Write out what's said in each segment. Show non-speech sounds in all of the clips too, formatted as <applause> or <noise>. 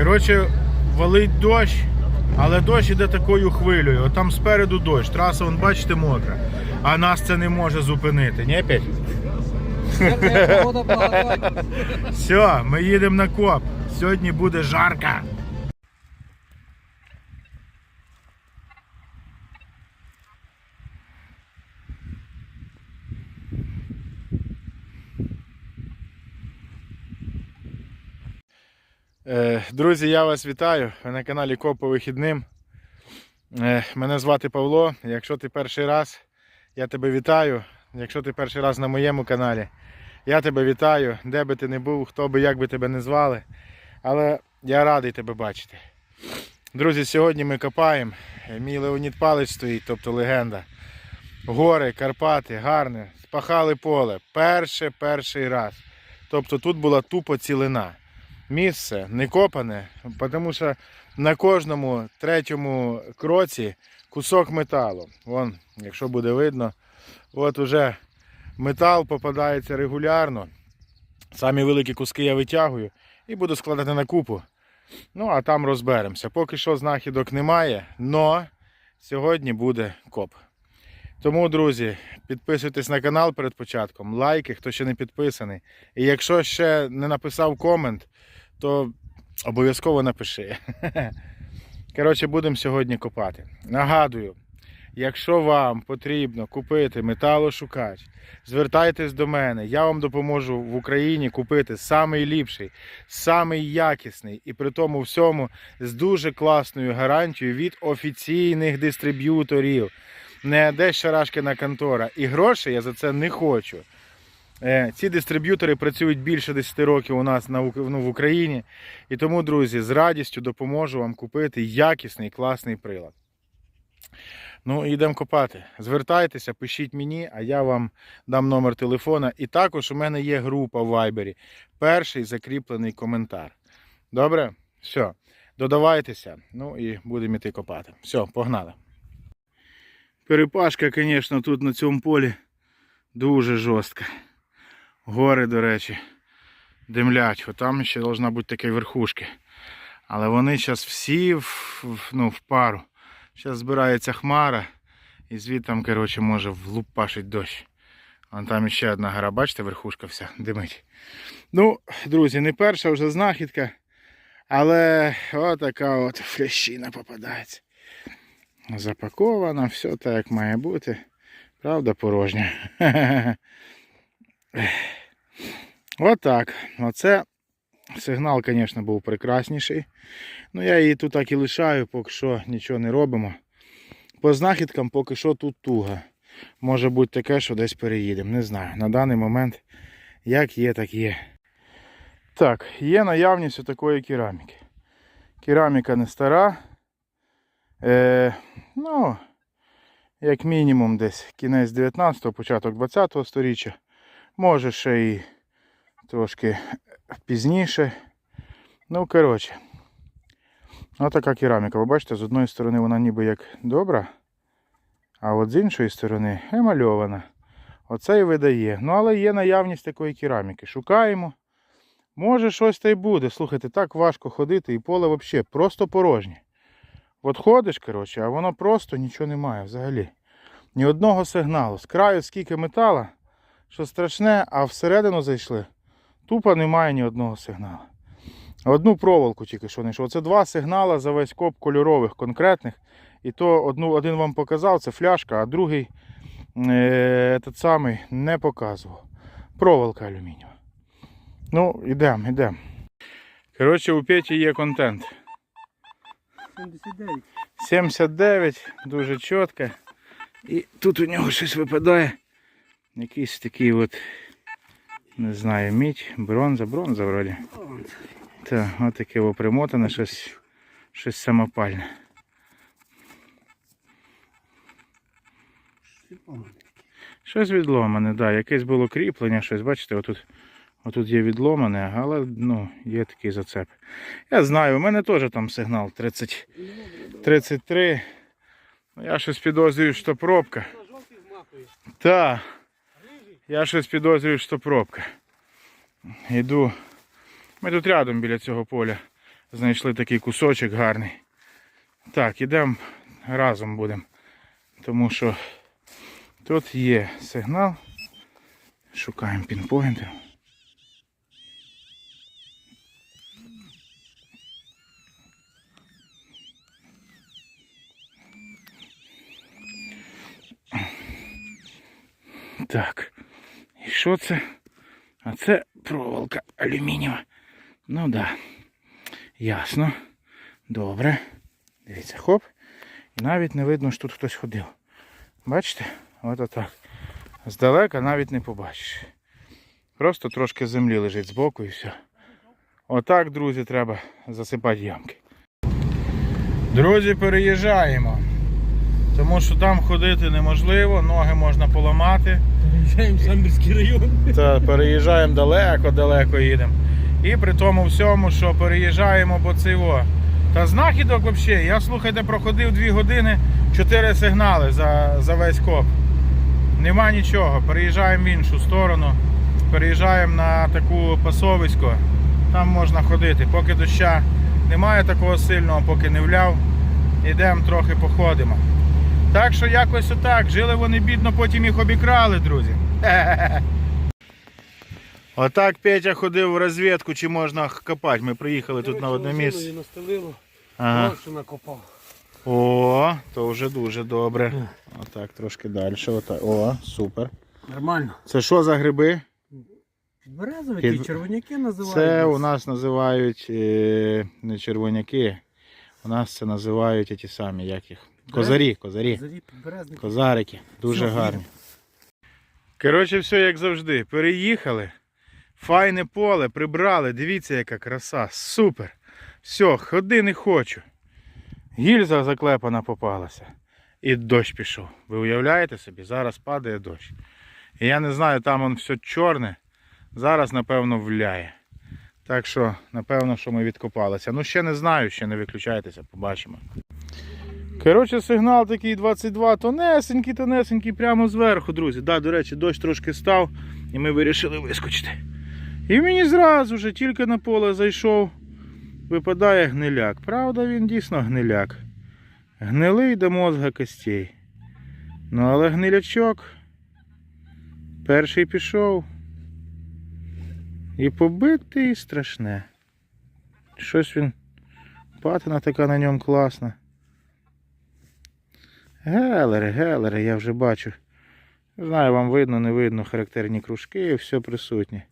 Коротше, валить дощ, але дощ іде такою хвилею. От там спереду дощ, траса, вон, бачите, мокра. А нас це не може зупинити. Ні, Петь? Все, ми їдемо на коп. Сьогодні буде жарко. Е, Друзі, я вас вітаю. Ви на каналі Коп по вихідним. Е, Мене звати Павло. Якщо ти перший раз, я тебе вітаю. Якщо ти перший раз на моєму каналі, я тебе вітаю, де би ти не був, хто би як би тебе не звали. Але я радий тебе бачити. Друзі, сьогодні ми копаємо. Мій Леонід Палич стоїть, тобто легенда. Гори, Карпати, гарне, спахали поле. Перше, перший раз. Тобто тут була тупо цілина. Місце не копане, тому що на кожному третьому кроці кусок металу. Вон, якщо буде видно, от уже метал попадається регулярно. Самі великі куски я витягую і буду складати на купу. Ну, а там розберемося. Поки що знахідок немає, но сьогодні буде коп. Тому, друзі, підписуйтесь на канал перед початком, лайки, хто ще не підписаний. І якщо ще не написав комент, то обов'язково напиши. <laughs> Коротше, будемо сьогодні копати. Нагадую, якщо вам потрібно купити металошукач, звертайтесь до мене. Я вам допоможу в Україні купити самий ліпший, самий якісний і при тому всьому з дуже класною гарантією від офіційних дистриб'юторів. Не десь шарашкина контора. І грошей я за це не хочу. Е, Ці дистриб'ютори працюють більше 10 років у нас на, ну, в Україні. І тому, друзі, з радістю допоможу вам купити якісний класний прилад. Ну, йдемо копати. Звертайтеся, пишіть мені, а я вам дам номер телефона. І також у мене є група в Вайбері. Перший закріплений коментар. Добре? Все. Додавайтеся. Ну і будемо йти копати. Все, погнали. Перепашка, звісно, тут на цьому полі дуже жорстка. Гори, до речі, димлять. От там ще повинна бути така верхушки. Але вони зараз всі в- ну, в пару. Зараз збирається хмара і звідти, коротше, може влупашить дощ. Вон там ще одна гора, бачите, верхушка вся димить. Ну, друзі, не перша вже знахідка. Але отака от флящина попадається. Запакована, все так як має бути. Правда, порожня. <laughs> Отак. Оце сигнал, звісно, був прекрасніший. Ну, я її тут так і лишаю, поки що нічого не робимо. По знахідкам поки що тут туга. Може бути таке, що десь переїдемо. Не знаю. На даний момент як є, так є. Так, є наявність такої кераміки. Кераміка не стара. Е, ну, як мінімум десь кінець 19-го, початок 20-го сторіччя. Може ще і трошки пізніше. Ну, коротше. Отака кераміка. Ви бачите, з одної сторони вона ніби як добра, а от з іншої сторони емальована. Оце і видає. Ну, але є наявність такої кераміки. Шукаємо. Може щось та й буде. Слухайте, так важко ходити і поле взагалі просто порожнє. От ходиш, коротше, а воно просто нічого немає взагалі. Ні одного сигналу. З краю скільки метала, що страшне, а всередину зайшли. Тупо немає ні одного сигналу. Одну проволоку тільки що знайшов. Це два сигнали за весь коп кольорових, конкретних. І то одну, один вам показав, це фляжка, а другий е, этот самий не показував. Проволока алюмінієва. Ну, йдемо, йдемо. Коротше, у Петі є контент. 79. 79, дуже чітко. І тут у нього щось випадає. Якийсь такий от, не знаю, мідь, бронза, бронза вроді. Так, от таке во примотане, щось, щось самопальне. Щось відломане, так. Якесь було кріплення, щось, бачите, отут, отут є відломане, але ну, є такий зацеп. Я знаю, у мене теж там сигнал 30, 33. Ну, Я щось підозрюю, що пробка. Так. Я щось підозрюю, що пробка. Йду. Ми тут рядом біля цього поля Знайшли такий кусочок гарний. Так, ідемо разом будемо. Тому що тут є сигнал. Шукаємо пінпойнтер. Так. Що це? А це проволока алюмінієва. Ну да. Ясно. Добре. Дивіться, хоп. І навіть не видно, що тут хтось ходив. Бачите? От отак. Здалека навіть не побачиш. Просто трошки землі лежить збоку і все. Отак, друзі, треба засипати ямки. Друзі, переїжджаємо. Тому що там ходити неможливо, ноги можна поламати. Приїжджаємо в Самбірський район. Та переїжджаємо далеко, далеко їдемо. І при тому всьому, що переїжджаємо по циво. Та знахідок взагалі, я слухайте, проходив 2 години, 4 сигнали за, за весь коп. Нема нічого. Переїжджаємо в іншу сторону. Переїжджаємо на таку пасовисько. Там можна ходити. Поки доща немає такого сильного, поки не вляв. Ідемо трохи походимо. Так що якось отак. Жили вони бідно, потім їх обікрали, друзі. <laughs> Отак Петя ходив в розвідку, чи можна копати. Ми приїхали тут на одне місце. Настелило, Ага. просто накопав. О, то вже дуже добре. Отак, трошки далі. Отак. О, супер. Нормально. Це що за гриби? Березові Під- ті червоняки називають. Це у нас називають е, не червоняки. У нас це називають ті самі, як їх. Козарі, козарі. Підберезники. Козарики. Дуже Все, гарні. Коротше, все як завжди. Переїхали. Файне поле, прибрали. Дивіться, яка краса. Супер. Все, ходи не хочу. Гільза заклепана попалася. І дощ пішов. Ви уявляєте собі? Зараз падає дощ. І я не знаю, там он все чорне. Зараз, напевно, вляє. Так що, напевно, що ми відкопалися. Ну, ще не знаю, ще не виключайтеся, побачимо. Коротше, сигнал такий 22, тонесенький, тонесенький, прямо зверху, друзі. Да, до речі, дощ трошки став, і ми вирішили вискочити. І мені зразу же, тільки на поле зайшов, випадає гниляк. Правда, він дійсно гниляк. Гнилий до мозга костей. Ну, але гнилячок перший пішов. І побитий страшне. Щось він. Патина така на ньому класна. Гелери, гелери, я вже бачу. Знаю, вам видно, не видно, характерні кружки, все присутнє.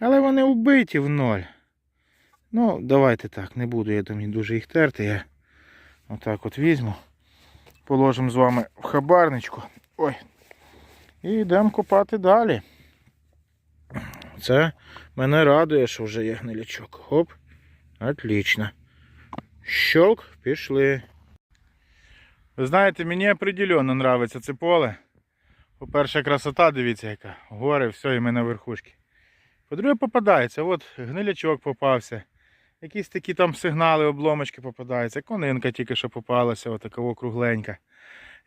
Але вони вбиті в ноль. Ну, давайте так, не буду я там дуже їх терти. Я отак от візьму. Положимо з вами в хабарничку. Ой. І йдемо копати далі. Це мене радує, що вже є гнилячок. Хоп. Отлично. Щелк, пішли. Ви знаєте, мені определенно нравиться це поле. По-перше, красота, дивіться яка. Гори, все, і ми на верхушці. По-друге, попадається. От гнилячок попався. Якісь такі там сигнали, обломочки попадаються. Конинка тільки що попалася, отака округленька.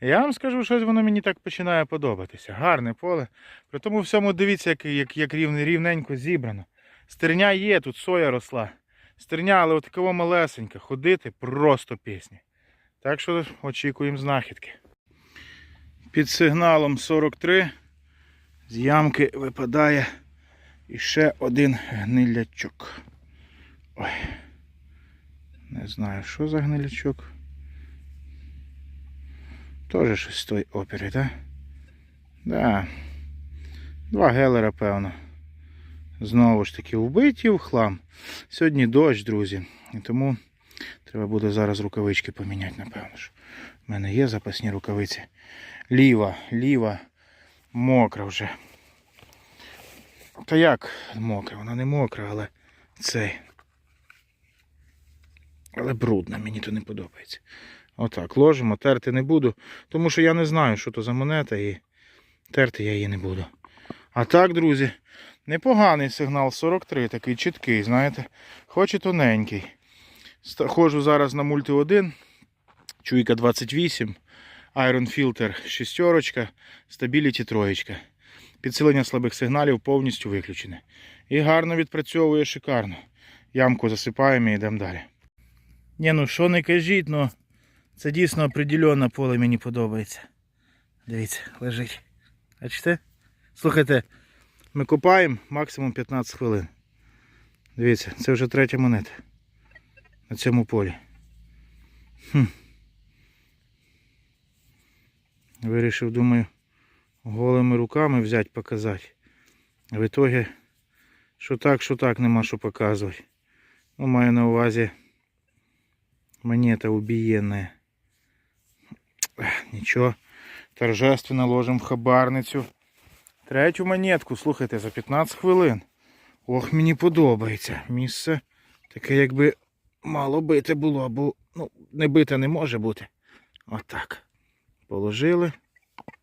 Я вам скажу, щось воно мені так починає подобатися. Гарне поле. При тому всьому дивіться, як, як, як рівне, рівненько зібрано. Стерня є, тут соя росла. Стерня, але отакого малесенька. Ходити просто пісня. Так що очікуємо знахідки. Під сигналом 43 з ямки випадає іще один гнилячок. Ой. Не знаю, що за гнилячок. Тоже щось з тої опери, так? Да. Два гелера, певно. Знову ж таки вбиті в хлам. Сьогодні дощ, друзі. І тому треба буде зараз рукавички поміняти, напевно. що У мене є запасні рукавиці. Ліва, ліва, мокра вже. Та як мокра? Вона не мокра, але цей. Але брудна, мені то не подобається. Отак, ложимо, терти не буду, тому що я не знаю, що то за монета і терти я її не буду. А так, друзі, непоганий сигнал 43, такий чіткий, знаєте, хоч і тоненький. Ходжу зараз на мульти 1, чуйка 28, Iron Filter 6, Stability 3. Підсилення слабих сигналів повністю виключене. І гарно відпрацьовує шикарно. Ямку засипаємо і йдемо далі. Ні, ну що не кажіть, ну це дійсно определенно поле мені подобається. Дивіться, лежить. Бачите? Слухайте, ми копаємо максимум 15 хвилин. Дивіться, це вже третя монета на цьому полі. Хм. Вирішив, думаю, голими руками взяти, показати. А в итоге, що так, що так, нема що показувати. Ну, маю на увазі монета убієнна. Нічого, торжественно ложимо в хабарницю. Третю монетку, слухайте, за 15 хвилин. Ох, мені подобається. Місце таке, якби мало бити було, бо ну, не бите не може бути. Отак. Положили,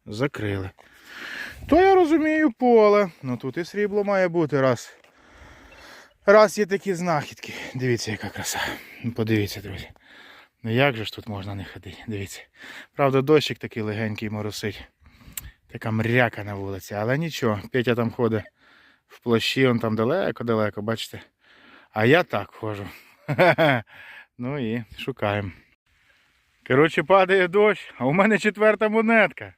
закрили. То я розумію поле. Ну тут і срібло має бути раз. Раз є такі знахідки. Дивіться, яка краса. Ну, Подивіться, друзі. Ну як же ж тут можна не ходити? Дивіться. Правда, дощик такий легенький моросить. Така мряка на вулиці, але нічого. Петя там ходить в плащі, он там далеко-далеко, бачите. А я так ходжу. <laughs> Ну і шукаємо. Коротше, падає дощ, а у мене четверта монетка.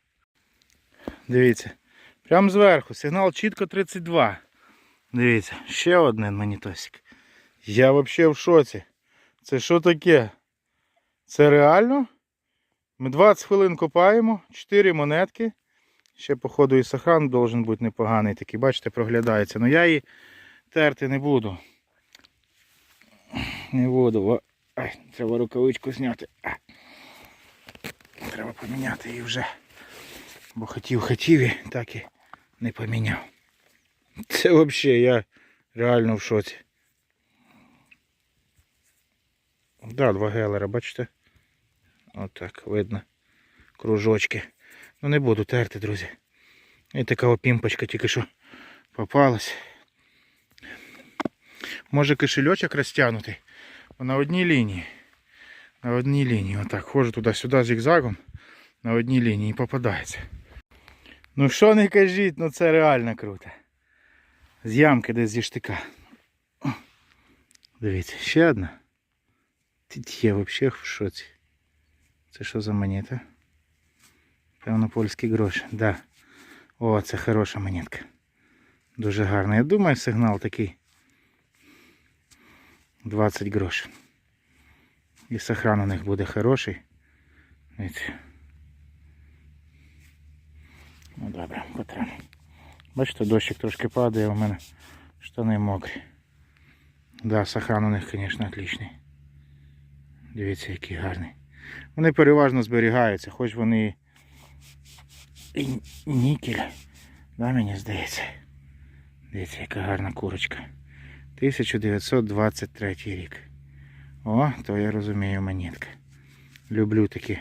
Дивіться. Прямо зверху. Сигнал чітко 32. Дивіться, ще один монітосик. Я взагалі в шоці. Це що таке? Це реально? Ми 20 хвилин копаємо, 4 монетки. Ще, походу, і сахан должен бути непоганий такий, бачите, проглядається. Ну я її терти не буду. Не буду. Во- Ай, треба рукавичку зняти. Треба поміняти її вже. Бо хотів, хотів і так і не поміняв. Це взагалі я реально в шоці. Да, два гелера, бачите? Отак, видно. Кружочки. Ну не буду терти, друзі. І така опімпочка тільки що попалась. Може кишельочок розтягнутий. Бо На одній лінії. На одній лінії. Отак. Ходжу туди-сюди зігзагом. На одній лінії і попадається. Ну що не кажіть, ну це реально круто. З ямки десь зі штика. О, Дивіться, ще одна. Тут я взагалі в шоці. Це що за монета? Певно, польські гроші. Да. О, це хороша монетка. Дуже гарна. Я думаю, сигнал такий. 20 грош. І сохран у них буде хороший. Ну добре, потрібно. Бачите, дощик трошки падає, у мене штани мокрі. Да, сохран у них, звісно, отличний. Дивіться, який гарний. Вони переважно зберігаються, хоч вони і нікель. Да, мені здається. Дивіться, яка гарна курочка. 1923 рік. О, то я розумію монетка. Люблю такі.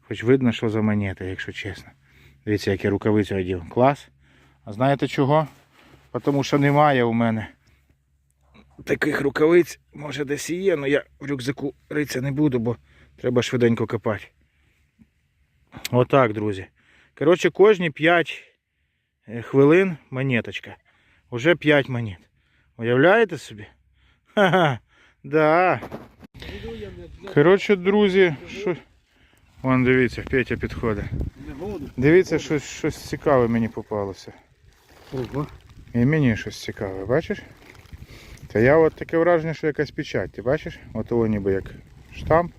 Хоч видно, що за монета, якщо чесно. Дивіться, як я рукавицю одів. Клас. А знаєте чого? Тому що немає у мене таких рукавиць. Може десь і є, але я в рюкзаку ритися не буду, бо треба швиденько копати. Отак, друзі. Коротше, кожні 5 хвилин монеточка. Уже 5 монет. Уявляєте собі? Ха-ха. Да. Коротше, друзі, що... Вон дивіться, Петя підходить. Дивіться, щось, щось цікаве мені попалося. Ого. І мені щось цікаве, бачиш? Та я от таке враження, що якась печать, ти бачиш? От ніби як штамп,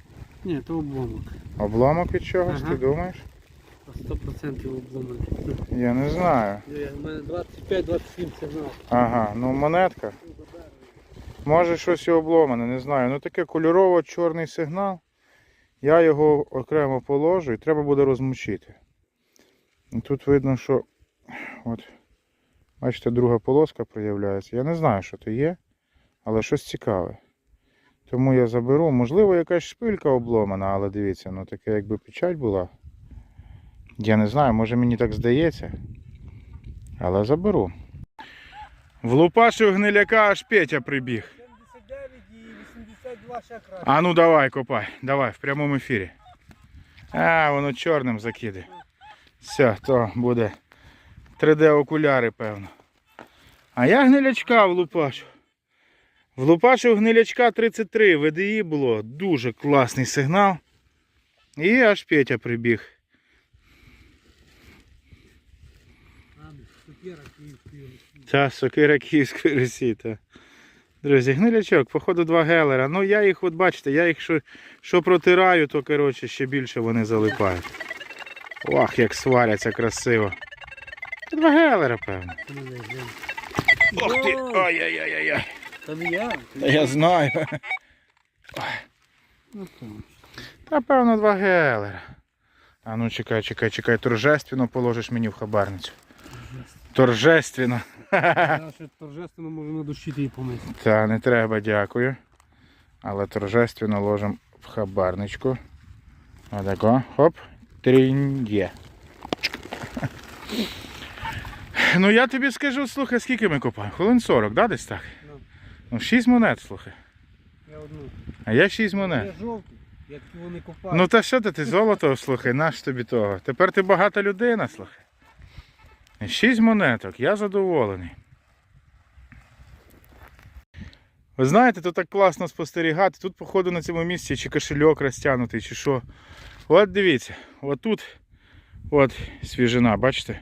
Ні, то обломок. обломок від чогось, Ага. ти думаєш? 100% обломок. Я не знаю. У мене 25-27 сигнал. Ага, ну монетка. Може щось і обломане, не знаю. Ну таке кольорово чорний сигнал. Я його окремо положу і треба буде розмочити. І Тут видно, що от, бачите, друга полоска проявляється. Я не знаю, що то є, але щось цікаве. Тому я заберу. Можливо, якась шпилька обломана, але дивіться, ну таке якби печать була. Я не знаю, може мені так здається. Але заберу. Влупашив гниляка аж Петя прибіг. 79 і 82 ще краще. А ну давай, копай, давай, в прямому ефірі. А, воно чорним закиде. Все, то буде 3D окуляри, певно. А я гнилячка влупашу. Влупачив гнилячка 33, ВДІ було дуже класний сигнал. І аж Петя прибіг. Сукера київської. Та сокира Київської Русі. Та. Друзі, гнилячок, походу два гелера. Ну я їх, от бачите, я їх що, що протираю, то коротше ще більше вони залипають. Ох, як сваряться красиво. Та Два гелера, певно. Ох ти! Ай-яй-яй-яй. Та не я. Та я знаю. Та певно два гелера. А ну чекай, чекай, чекай, торжественно положиш мені в хабарницю. Торжественно. Я <laughs> ще торжественно на душі її помити. Та не треба, дякую. Але торжественно ложимо в хабарничку. Отако. Хоп. Трінь є. <laughs> Ну я тобі скажу, слухай, скільки ми копаємо? Хвилин 40, да, десь так? Ну. Ну, 6 монет, слухай. Я одну. А я 6 монет. Я жовтий. Я такі вони копаю. Ну та що ти, ти золото, слухай, наш тобі того. Тепер ти багата людина, слухай. Шість монеток, я задоволений. Ви знаєте, тут так класно спостерігати. Тут, походу, на цьому місці чи кошельок розтягнутий, чи що. От дивіться, от тут от свіжина, бачите?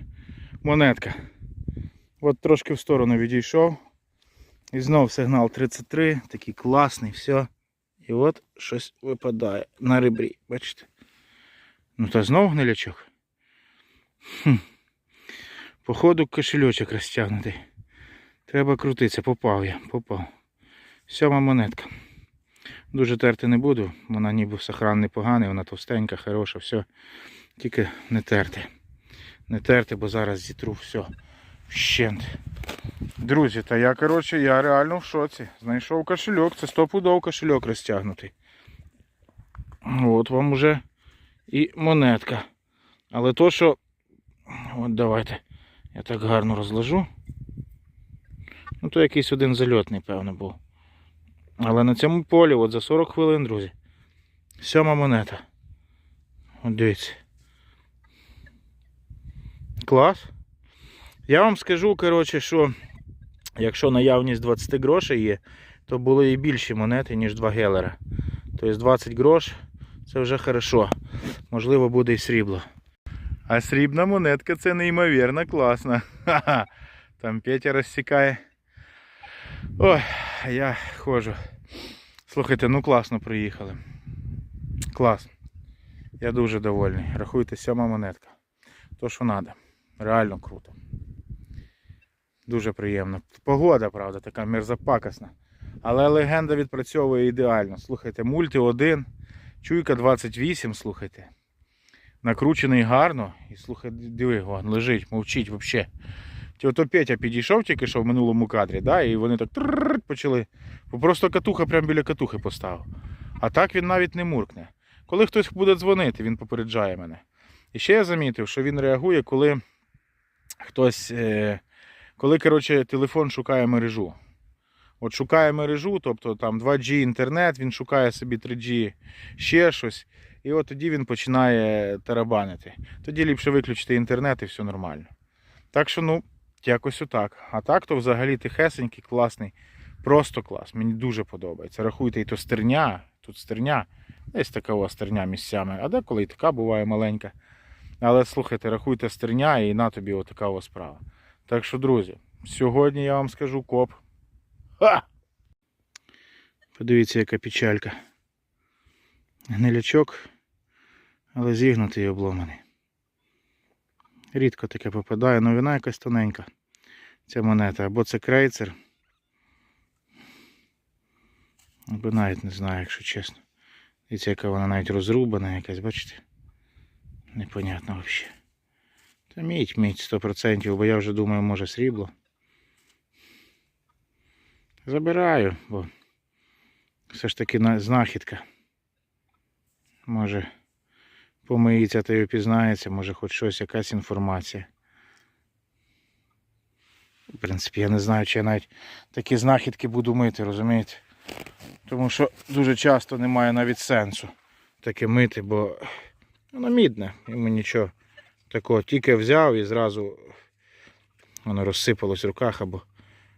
Монетка. От трошки в сторону відійшов. І знов сигнал 33, такий класний, все. І от щось випадає на ребрі, бачите? Ну та знов гнилячок. Хм. Походу кошельочок розтягнутий. Треба крутитися, попав я, попав. Сьома монетка. Дуже терти не буду, вона ніби сохран непоганий, вона товстенька, хороша, все. Тільки не терти. Не терти, бо зараз зітру все. Вщент. Друзі, та я, коротше, я реально в шоці. Знайшов кошельок, це стопудов кошельок розтягнутий. От вам уже і монетка. Але то, що. От давайте. Я так гарно розложу. Ну, то якийсь один зальотний, певно, був. Але на цьому полі, от за 40 хвилин, друзі. Сьома монета. От дивіться. Клас. Я вам скажу, коротше, що якщо наявність 20 грошей є, то були і більші монети, ніж 2 гелера. Тобто 20 грош це вже хорошо. Можливо, буде і срібло. А срібна монетка це неймовірно класно. Ха-ха. Там Петя розсікає. Ой, я ходжу. Слухайте, ну класно приїхали. Клас. Я дуже довольний. Рахуйте, сьома монетка. То, що треба. Реально круто. Дуже приємно. Погода, правда, така мерзопакосна. Але легенда відпрацьовує ідеально. Слухайте, мульти 1, чуйка 28, слухайте. Накручений гарно. І слухай, диви, вон, лежить, мовчить взагалі. Ото Петя підійшов тільки що в минулому кадрі, да, і вони так почали. Просто катуха прямо біля катухи поставив. А так він навіть не муркне. Коли хтось буде дзвонити, він попереджає мене. І ще я замітив, що він реагує, коли хтось. Е, коли коротше, телефон шукає мережу. От шукає мережу, тобто там 2G інтернет, він шукає собі 3G ще щось. І от тоді він починає тарабанити. Тоді ліпше виключити інтернет і все нормально. Так що, ну, якось отак. А так то взагалі тихесенький, класний. Просто клас. Мені дуже подобається. Рахуйте, і то стерня, тут стерня, десь така стерня місцями, а деколи і така буває маленька. Але слухайте, рахуйте стерня і на тобі отака о справа. Так що, друзі, сьогодні я вам скажу коп. Ха! Подивіться, яка печалька. Гнилячок, але зігнутий і обломаний. Рідко таке попадає, але вона якась тоненька. Ця монета. Або це крейцер. Або навіть не знаю, якщо чесно. Дивіться, яка вона навіть розрубана якась, бачите? Непонятно взагалі. Та мідь, мідь 100%, бо я вже думаю, може срібло. Забираю, бо все ж таки знахідка. Може помиється та й опізнається, може хоч щось, якась інформація. В принципі, я не знаю, чи я навіть такі знахідки буду мити, розумієте? Тому що дуже часто немає навіть сенсу таке мити, бо воно мідне, йому нічого такого. Тільки взяв і зразу воно розсипалось в руках або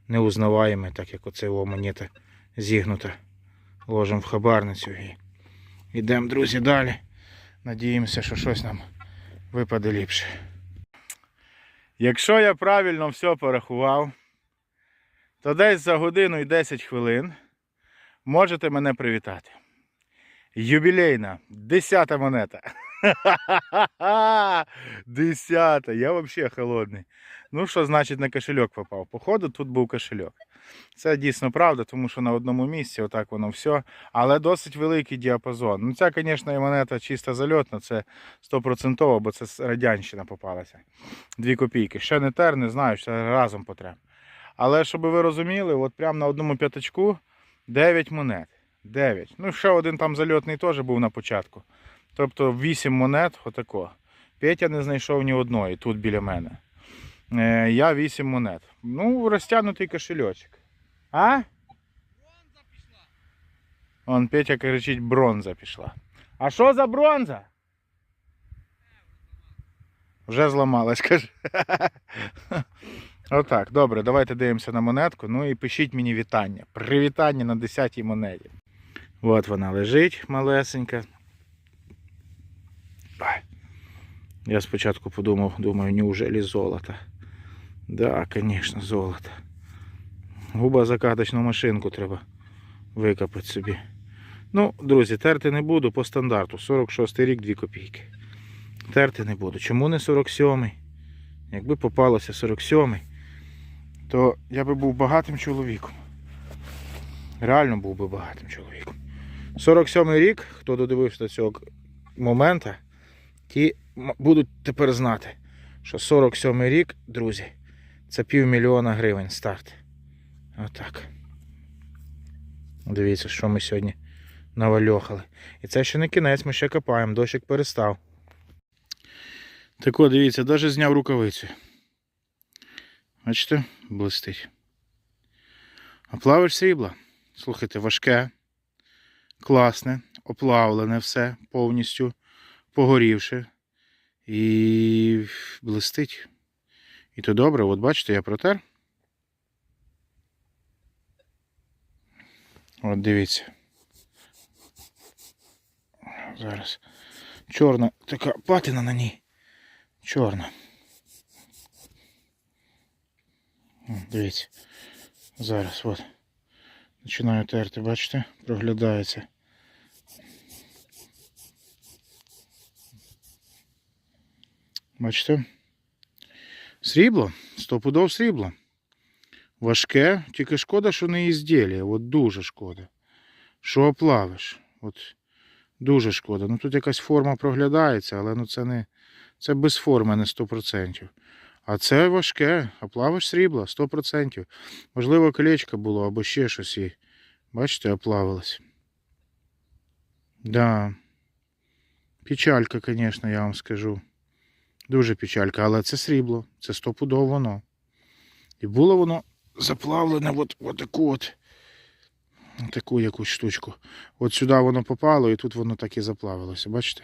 неузнаваєме, так як оце о монета зігнута. Ложимо в хабарницю і йдемо, друзі, далі. Надіємося, що щось нам випаде ліпше. Якщо я правильно все порахував, то десь за годину і 10 хвилин можете мене привітати. Юбілейна, 10 монета. <laughs> Десята. Я взагалі холодний. Ну, що значить на кошельок попав? Походу, тут був кошельок. Це дійсно правда, тому що на одному місці отак воно все. Але досить великий діапазон. Ну, ця, звісно, і монета чисто зальотна, це 100%, бо це радянщина попалася. Дві копійки. Ще не тер, не знаю, що разом потрібно. Але щоб ви розуміли, от прямо на одному п'ятачку 9 монет. 9. Ну, ще один там зальотний теж був на початку. Тобто 8 монет, отако. Pетя не знайшов ні одної тут біля мене. Е, я 8 монет. Ну, розтягнутий кошельочок. А? Бронза пішла. Он Петя кричить, бронза пішла. А що за бронза? Вже зламалась, <laughs> каже. Отак, добре, давайте дивимося на монетку. Ну і пишіть мені вітання. Привітання на 10-й монеті. От вона лежить малесенька. Я спочатку подумав, думаю, неужели золото? Да, звісно, золото. Губа закаточну машинку треба викопати собі. Ну, друзі, терти не буду по стандарту. 46 рік 2 копійки. Терти не буду. Чому не 47-й? Якби попалося 47-й, то я би був багатим чоловіком. Реально був би багатим чоловіком. 47-й рік, хто додивився до цього моменту, ті будуть тепер знати, що 47-й рік, друзі, це півмільйона гривень старт. Отак. Дивіться, що ми сьогодні навальохали. І це ще не кінець, ми ще копаємо, дощик перестав. Так от, дивіться, навіть зняв рукавицю. Бачите, блистить. А плавиш срібла. Слухайте, важке, класне, оплавлене все повністю, погорівши. І блистить. І то добре, от бачите, я протер. От дивіться. Зараз. Чорна така патина на ній. Чорна. О, Дивіться. Зараз от. Починаю терти, бачите? Проглядається. Бачите? Срібло, стопудов срібло. Важке, тільки шкода, що не ізділля. От дуже шкода. Що оплавиш. От дуже шкода. Ну тут якась форма проглядається, але ну це не. Це без форми не 100%. А це важке, а плавиш срібло 100%. Можливо, колечко було або ще щось і. Бачите, оплавилось. Да. Печалька, звісно, я вам скажу. Дуже печалька, але це срібло, це стопудово воно. І було воно заплавлене от, от таку от. Таку якусь штучку. От сюди воно попало і тут воно так і заплавилося, бачите?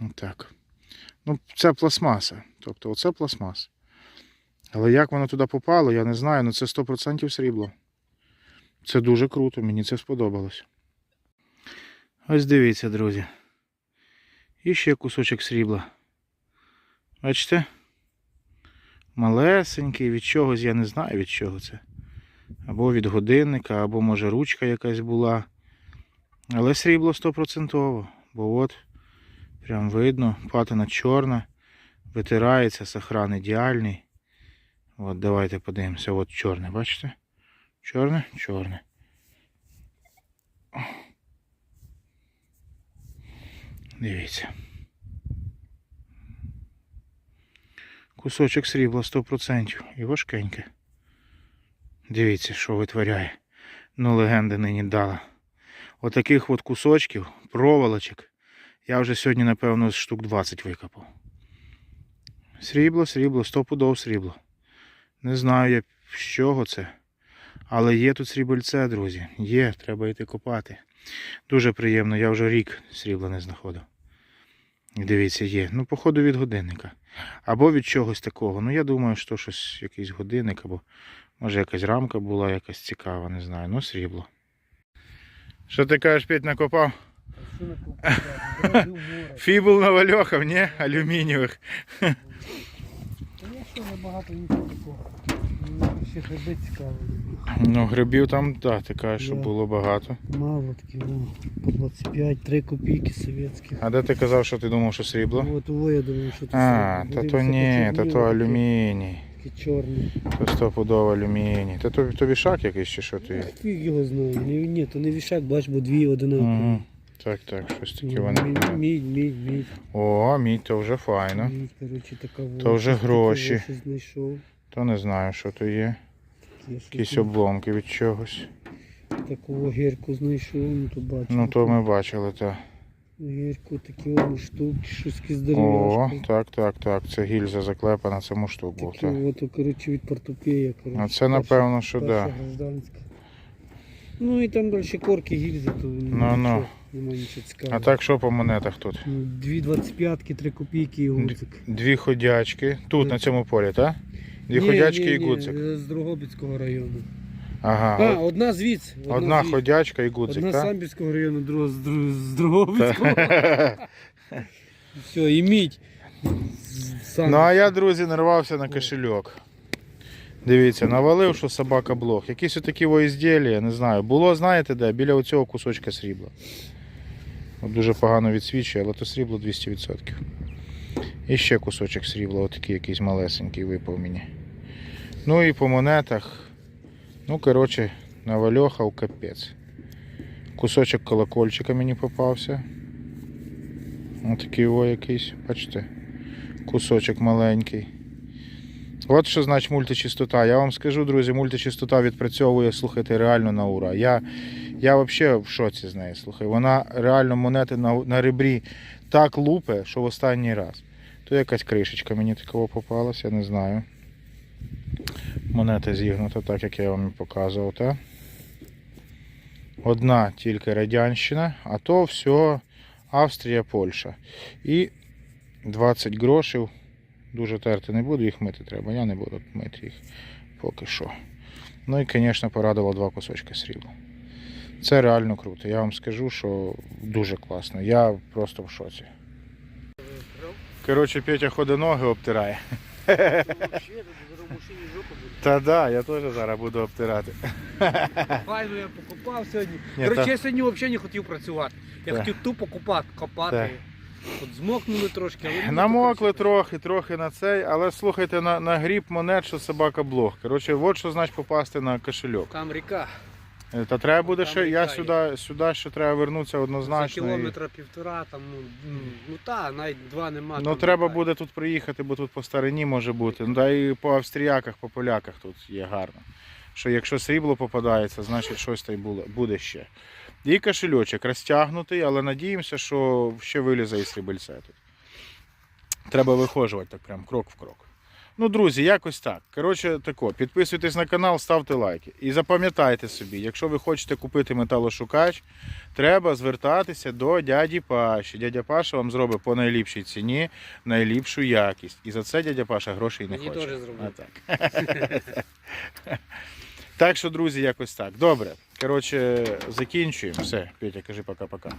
Отак. Ну, це пластмаса. Тобто оце пластмас. Але як воно туди попало, я не знаю, але це 100% срібло. Це дуже круто, мені це сподобалось. Ось дивіться, друзі. І ще кусочок срібла. Бачите? Малесенький, від чогось, я не знаю від чого це. Або від годинника, або може ручка якась була. Але срібло 100%. Бо от прям видно, патина чорна, витирається, сохран ідеальний. От давайте подивимося. От чорне, бачите? Чорне, чорне. Дивіться. Кусочок срібла 100% і важкеньке. Дивіться, що витворяє. Ну, легенда нині дала. Отаких от кусочків, проволочок, я вже сьогодні, напевно, штук 20 викопав. Срібло, срібло, стопудов срібло. Не знаю я з чого це. Але є тут срібельце, друзі. Є, треба йти копати. Дуже приємно, я вже рік срібла не знаходив. Дивіться, є. Ну, походу від годинника. Або від чогось такого. Ну, я думаю, що щось, якийсь годинник, або може якась рамка була якась цікава, не знаю. Ну, срібло. Що ти кажеш, Петь, накопав? Фібул навальохав, ні? Алюмінієвих. Що небагато нічого такого. Ще гриби цікаві. Ну, грибів там, так, ти кажеш, що Да. було багато. Мало такі, ну, по 25, 3 копійки совєтські. А де ти казав, що ти думав, що срібло? От того я думаю, що це А, та то ні, та то алюміній. Такі, чорні. То стопудово алюміній. Та то, то вішак якийсь чи що ти? Фіг його знає. Ні, ні, то не вішак, бач, бо дві одинакові. Угу. Так, так, щось таке Ну, вони. Мідь, мідь, мідь, мідь. О, мідь, то вже файно. Мідь, коротше, така во, То вже щось таке гроші. щось знайшов. То не знаю, що то є. Якісь ну, обломки від чогось. Таку гірку знайшов, ну то бачу. Ну то ми бачили, так. Гірку, такі о, штуки, щось з О, так, так, так. Це гільза заклепана, це муштук був. Так. от, коротше, від портупея, коротше. А це напевно, що так. гражданська. Ну і там далі корки гільзи, то Ну, ну. нічого, немає нічого цікавого. А так що по монетах тут? Ну, Дві 25-ки, три копійки і гудзик. Дві ходячки. Тут, на цьому полі, так? Дві Ні, ходячки ні, і ні, гудзик. З Дрогобицького району. Ага. А, одна звідси. Одна звідси. ходячка і гудзик, Одна з так? Самбірського району, друга з, Др- з Дрогобицького. Все, і мідь. Ну а я, друзі, нарвався на кошельок. Дивіться, навалив, що собака блох. Якісь отакі во ізділля, не знаю. Було, знаєте де, біля оцього кусочка срібла. От дуже погано відсвічує, але то срібло 200%. І ще кусочок срібла, отакий якийсь малесенький випав мені. Ну і по монетах. Ну, коротше, навальохав капець. Кусочок колокольчика мені попався. Отакий о якийсь, бачите? Кусочок маленький. От що значить мультичистота. Я вам скажу, друзі, мультичистота відпрацьовує, слухайте, реально на ура. Я, я взагалі в шоці з неї. Слухай. Вона реально монети на, на ребрі так лупе, що в останній раз. То якась кришечка мені такого попалась, я не знаю. Монета зігнута, так як я вам і показував. Та? Одна тільки радянщина, а то все Австрія, Польща. І 20 грошів. Дуже терти не буду, їх мити треба. Я не буду мити їх поки що. Ну і, звісно, порадувало два кусочки срібла. Це реально круто. Я вам скажу, що дуже класно. Я просто в шоці. Коротше, Петя ходить ноги обтирає. Та да, я теж зараз буду обтирати. <laughs> Файно я покупав сьогодні. Ні, Коротше, я сьогодні взагалі не хотів працювати. Я Так. хотів тупо купати, копати. От змокнули трошки, але мені Намокли трохи, трохи на цей, але слухайте, на, на гріб монет, що собака блох. Коротше, от що значить попасти на кошельок. Там ріка. Е, Та треба буде Там ще, я сюди, сюди ще треба вернутися однозначно. і- кілометра півтора, там, ну, ну, ну та, навіть два нема. Ну там треба буде тут приїхати, бо тут по старині може бути. Ну та і по австріяках, по поляках тут є гарно. Що якщо срібло попадається, значить щось та й було- буде ще. І кошельочок розтягнутий, але надіємося, що ще вилізе із срібельця тут. Треба вихожувати так прям крок в крок. Ну, друзі, якось так. Коротше, тако, підписуйтесь на канал, ставте лайки. І запам'ятайте собі, якщо ви хочете купити металошукач, треба звертатися до дяді Паші. Дядя Паша вам зробить по найліпшій ціні найліпшу якість. І за це дядя Паша грошей не Мені хоче. теж зробив. А так. так що, друзі, якось так. Добре. Коротше, закінчуємо. Все, Петя, кажи пока-пока.